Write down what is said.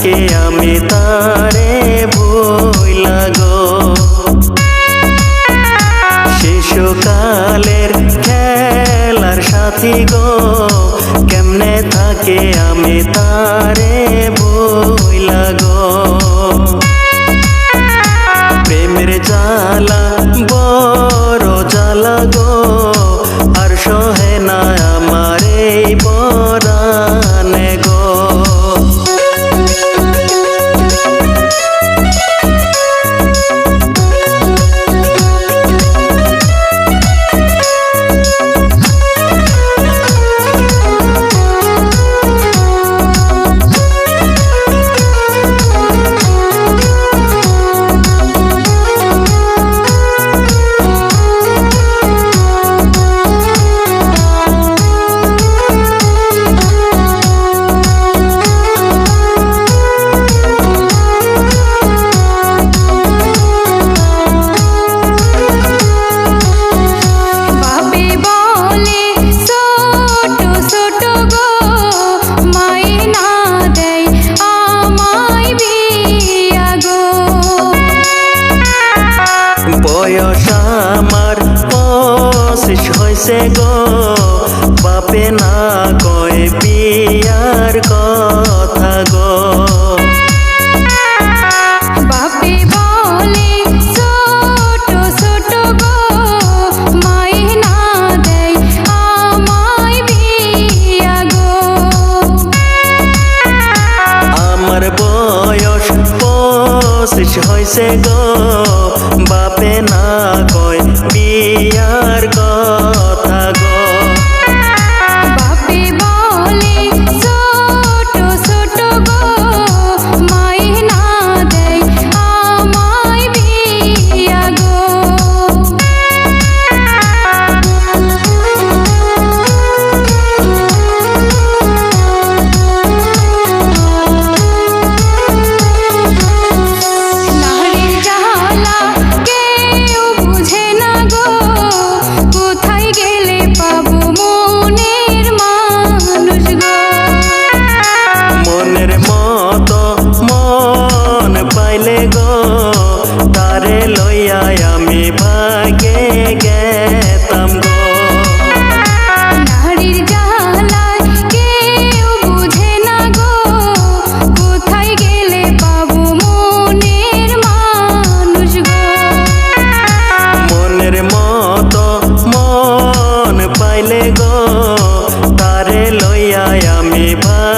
আজকে আমি তারে ভুইলা গো। শিশুকালের খেলার সাথী গো, কেমনে থাকে আমি তারে ভুইলা গো। প্রেমের জ্বালা, বড় জ্বালা গো। বাপে না কয় বিয়ার কথা গো। বাপে বলে ছোট বয়স হয়েছে গো বাপে না কয় বিয়ার কথা Bye.